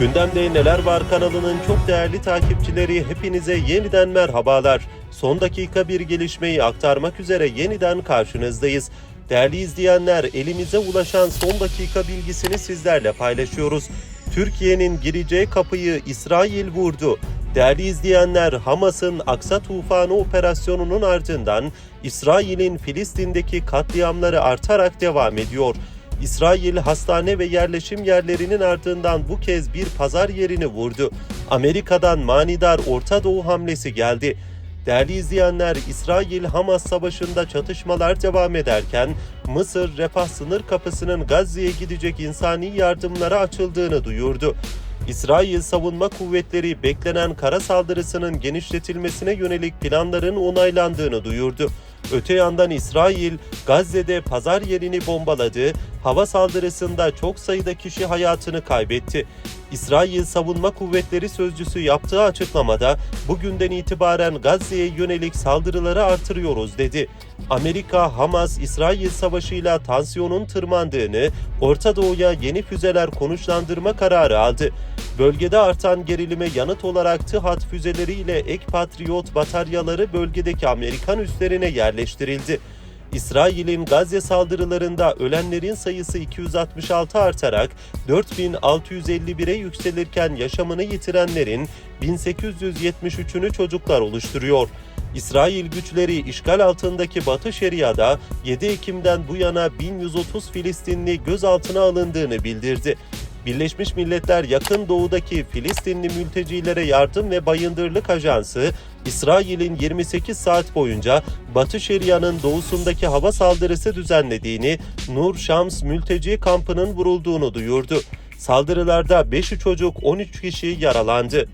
Gündemde Neler Var kanalının çok değerli takipçileri hepinize yeniden merhabalar. Son dakika bir gelişmeyi aktarmak üzere yeniden karşınızdayız. Değerli izleyenler elimize ulaşan son dakika bilgisini sizlerle paylaşıyoruz. Türkiye'nin gireceği kapıyı İsrail vurdu. Değerli izleyenler Hamas'ın Aksa Tufanı operasyonunun ardından İsrail'in Filistin'deki katliamları artarak devam ediyor. İsrail hastane ve yerleşim yerlerinin ardından bu kez bir pazar yerini vurdu. Amerika'dan manidar Orta Doğu hamlesi geldi. Değerli izleyenler, İsrail-Hamas savaşında çatışmalar devam ederken Mısır refah sınır kapısının Gazze'ye gidecek insani yardımlara açıldığını duyurdu. İsrail Savunma Kuvvetleri beklenen kara saldırısının genişletilmesine yönelik planların onaylandığını duyurdu. Öte yandan İsrail, Gazze'de pazar yerini bombaladı, hava saldırısında çok sayıda kişi hayatını kaybetti. İsrail Savunma Kuvvetleri Sözcüsü yaptığı açıklamada bugünden itibaren Gazze'ye yönelik saldırıları artırıyoruz dedi. Amerika, Hamas-İsrail savaşıyla tansiyonun tırmandığını, Orta Doğu'ya yeni füzeler konuşlandırma kararı aldı. Bölgede artan gerilime yanıt olarak TİHAD füzeleriyle ek Patriot bataryaları bölgedeki Amerikan üslerine yerleştirildi. İsrail'in Gazze saldırılarında ölenlerin sayısı 266 artarak 4651'e yükselirken yaşamını yitirenlerin 1873'ünü çocuklar oluşturuyor. İsrail güçleri işgal altındaki Batı Şeria'da 7 Ekim'den bu yana 1130 Filistinli gözaltına alındığını bildirdi. Birleşmiş Milletler Yakın Doğu'daki Filistinli mültecilere yardım ve bayındırlık ajansı, İsrail'in 28 saat boyunca Batı Şeria'nın doğusundaki hava saldırısı düzenlediğini, Nur Şams mülteci kampının vurulduğunu duyurdu. Saldırılarda 5'i çocuk 13 kişi yaralandı.